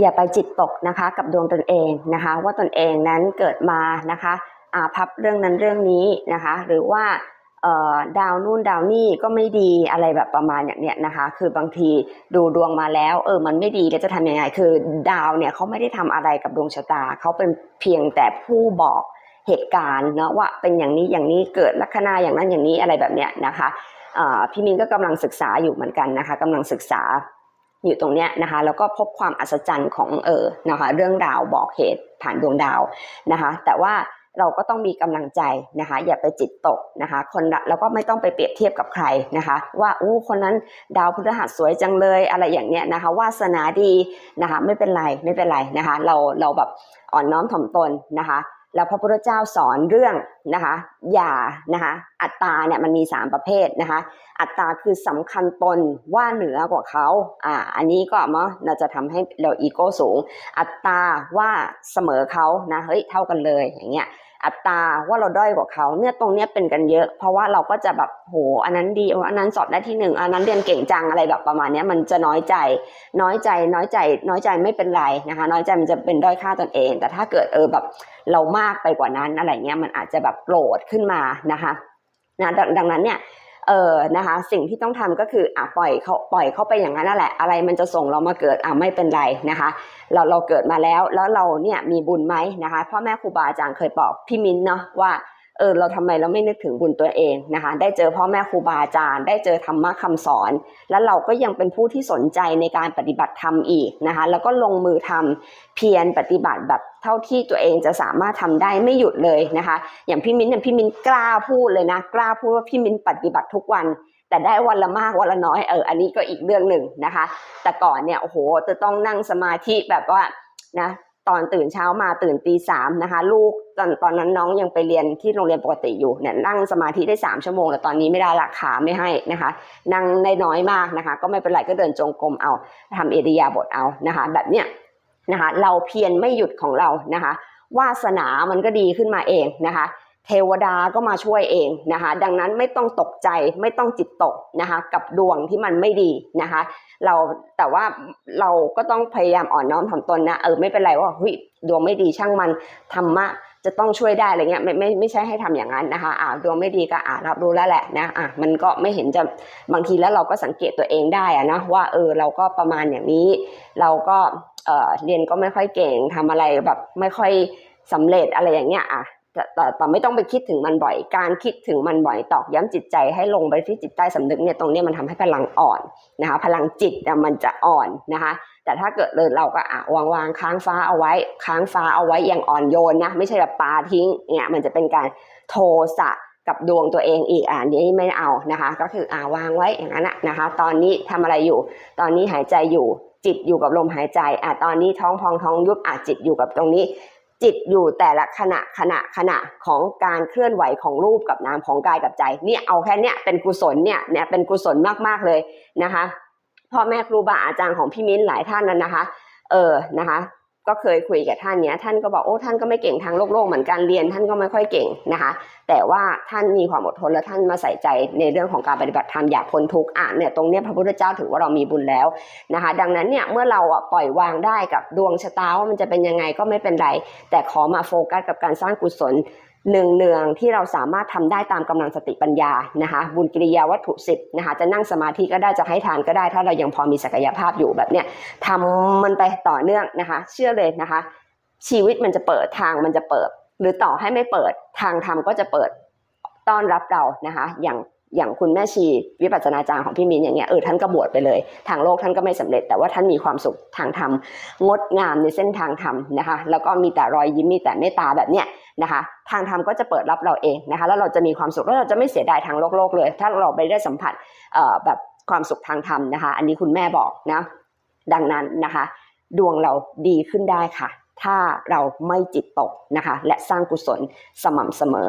อย่าไปจิตตกนะคะกับดวงตนเองนะคะ ว่าตนเองนั้นเกิดมานะคะอาพับเรื่องนั้นเรื่องนี้นะคะ หรือว่าดาวนู่นดาวนี่ก็ไม่ดีอะไรแบบประมาณอย่างเนี้ยนะคะ คือบางทีดูดวงมาแล้ว เออมันไม่ดีแล้วจะทำยังไง คือดาวเนี่ยเขาไม่ได้ทำอะไรกับดวงชะตาเขาเป็นเพียงแต่ผู้บอกเหตุการณ์เนาะว่าเป็นอย่างนี้อย่างนี้เกิดลัคนาอย่างนั้นอย่างนี้อะไรแบบเนี้ยนะคะพี่มินก็กำลังศึกษาอยู่เหมือนกันนะคะกำลังศึกษา อยู่ตรงเนี้ยนะคะแล้วก็พบความอัศจรรย์ของเออนะคะเรื่องราวบอกเหตุผ่านดวงดาวนะคะแต่ว่าเราก็ต้องมีกำลังใจนะคะอย่าไปจิตตกนะคะคนละแล้วก็ไม่ต้องไปเปรียบเทียบกับใครนะคะว่าอู้คนนั้นดาวพฤหัสสวยจังเลยอะไรอย่างเนี้ยนะคะวาสนาดีนะคะไม่เป็นไรไม่เป็นไรนะคะเราเราแบบอ่อนน้อมถ่อมตนนะคะ แล้วพระพุทธเจ้าสอนเรื่องนะคะอย่านะคะอัตตาเนี่ยมันมี 3 ประเภทนะคะอัตตาคือสำคัญตนว่าเหนือกว่าเขาอ่าอันนี้ก็มะเราจะทำให้เราอีโก้สูง อัตตาว่าเสมอเขานะเฮ้ยเท่ากันเลยอย่างเงี้ย อัตราว่าเราด้อยกว่าเขาเนี่ยตรงเนี้ยเป็นกันเยอะ เพราะว่าเราก็จะแบบโหอันนั้นดีอันนั้นสอบได้ที่หนึ่งอันนั้นเรียนเก่งจังอะไรแบบประมาณเนี้ยมันจะน้อยใจ น้อยใจ น้อยใจ น้อยใจไม่เป็นไรนะคะ น้อยใจมันจะเป็นด้อยค่าตนเอง แต่ถ้าเกิดเออแบบเรามากไปกว่านั้นอะไรเงี้ยมันอาจจะแบบโกรธขึ้นมานะคะนะดดังนั้นเนี่ย เออนะคะสิ่งที่ต้องทำก็คืออะปล่อยเขาปล่อยเขาไปอย่างนั้นนั่นแหละ อะไรมันจะส่งเรามาเกิดอะไม่เป็นไรนะคะ เราเราเกิดมาแล้วแล้วเราเนี่ยมีบุญไหมนะคะพ่อแม่ครูบาอาจารย์เคยบอกพี่มิ้นเนาะว่า เออเราทำไมเราไม่นึกถึงบุญตัวเองนะคะ ได้เจอพ่อแม่ครูบาอาจารย์ ได้เจอธรรมะคำสอน แล้วเราก็ยังเป็นผู้ที่สนใจในการปฏิบัติธรรมอีกนะคะ แล้วก็ลงมือทำเพียรปฏิบัติแบบเท่าที่ตัวเองจะสามารถทำได้ไม่หยุดเลยนะคะ อย่างพี่มิ้นเนี่ยพี่มิ้นกล้าพูดเลยนะ กล้าพูดว่าพี่มิ้นปฏิบัติทุกวันแต่ได้วันละมากวันละน้อยเอออันนี้ก็อีกเรื่องหนึ่งนะคะ แต่ก่อนเนี่ยโอ้โหจะต้องนั่งสมาธิแบบว่านะ ตอนตื่นเช้ามาตื่นตีสามนะคะ ลูกตอนตอนนั้นน้องยังไปเรียนที่โรงเรียนปกติอยู่เนี่ยนั่งสมาธิได้สามชั่วโมงแต่ตอนนี้ไม่ได้ละขาไม่ให้นะคะ นั่งได้น้อยมากนะคะ ก็ไม่เป็นไรก็เดินจงกรมเอาทำเอริยาบทเอานะคะ แบบเนี้ยนะคะ เราเพียรไม่หยุดของเรานะคะวาสนามันก็ดีขึ้นมาเองนะคะ เทวดาก็มาช่วยเองนะคะ ดังนั้นไม่ต้องตกใจไม่ต้องจิตตกนะคะกับดวงที่มันไม่ดีนะคะ เราแต่ว่าเราก็ต้องพยายามอ่อนน้อมถ่อมตนนะเออไม่เป็นไรว่าเฮ้ยดวงไม่ดีช่างมันธรรมะจะต้องช่วยได้อะไรเงี้ยไม่ไม่ไม่ใช่ให้ทำอย่างนั้นนะคะอ่าดวงไม่ดีก็อ่ารับรู้แล้วแหละนะอะมันก็ไม่เห็นจะบางทีแล้วเราก็สังเกตตัวเองได้อะนะว่าเออเราก็ประมาณอย่างนี้ เราก็เออเรียนก็ไม่ค่อยเก่งทำอะไรแบบไม่ค่อยสำเร็จอะไรอย่างเงี้ยอะ แต่แต่แต่ไม่ต้องไปคิดถึงมันบ่อย การคิดถึงมันบ่อยตอกย้ำจิตใจให้ลงไปที่จิตใต้สำนึกเนี่ยตรงนี้มันทำให้พลังอ่อนนะคะพลังจิตมันจะอ่อนนะคะ แต่ถ้าเกิดเลยเราก็อะวางวางค้างฟ้าเอาไว้ ค้างฟ้าเอาไว้อย่างอ่อนโยนนะไม่ใช่แบบปาทิ้งเนี่ยมันจะเป็นการโทสะกับดวงตัวเองอีกอะอันนี้ไม่เอานะคะ ก็คืออ่าวางไว้อย่างนั้นนะนะคะ ตอนนี้ทำอะไรอยู่ ตอนนี้หายใจอยู่จิตอยู่กับลมหายใจอะตอนนี้ท้องพองท้องยุบอะจิตอยู่กับตรงนี้ จิตอยู่แต่ละขณะขณะขณะของการเคลื่อนไหวของรูปกับนามของกายกับใจเนี่ยเอาแค่เนี้ยเป็นกุศลเนี่ยเนี่ยเป็นกุศลมากๆเลยนะคะพ่อแม่ครูบาอาจารย์ของพี่มิ้นหลายท่านนั้นนะคะ เออนะคะ ก็เคยคุยกับท่านเนี้ยท่านก็บอกโอ้ท่านก็ไม่เก่งทางโลกโลกเหมือนกันเรียน ท่านก็ไม่ค่อยเก่งนะคะ แต่ว่าท่านมีความอดทนและท่านมาใส่ใจในเรื่องของการปฏิบัติธรรมอยากพ้นทุกข์อะเนี่ยตรงเนี้ยพระพุทธเจ้าถือว่าเรามีบุญแล้วนะคะ ดังนั้นเนี่ยเมื่อเราปล่อยวางได้กับดวงชะตาว่ามันจะเป็นยังไงก็ไม่เป็นไรแต่ขอมาโฟกัสกับการสร้างกุศล เนืองที่เราสามารถทำได้ตามกำลังสติปัญญานะคะ บุญกิริยาวัตถุสิบนะคะ จะนั่งสมาธิก็ได้จะให้ทานก็ได้ ถ้าเรายังพอมีศักยภาพอยู่แบบเนี้ยทำมันไปต่อเนื่องนะคะ เชื่อเลยนะคะ ชีวิตมันจะเปิดทางมันจะเปิด หรือต่อให้ไม่เปิดทางธรรมก็จะเปิดต้อนรับเรานะคะ อย่าง อย่างคุณแม่ชีวิปัสสนาจารย์ของพี่มินอย่างเงี้ยเออท่านก็บวชไปเลย ทางโลกท่านก็ไม่สำเร็จ แต่ว่าท่านมีความสุขทางธรรมงดงามในเส้นทางธรรมนะคะแล้วก็มีแต่รอยยิ้มมีแต่เมตตาแบบเนี้ยนะคะทางธรรมก็จะเปิดรับเราเองนะคะแล้วเราจะมีความสุขแล้วเราจะไม่เสียดายทางโลกโลกเลย ถ้าเราไปได้สัมผัสเอ่อแบบความสุขทางธรรมนะคะ อันนี้คุณแม่บอกนะดังนั้นนะคะ ดวงเราดีขึ้นได้ค่ะ ถ้าเราไม่จิตตกนะคะ และสร้างกุศลสม่ำเสมอ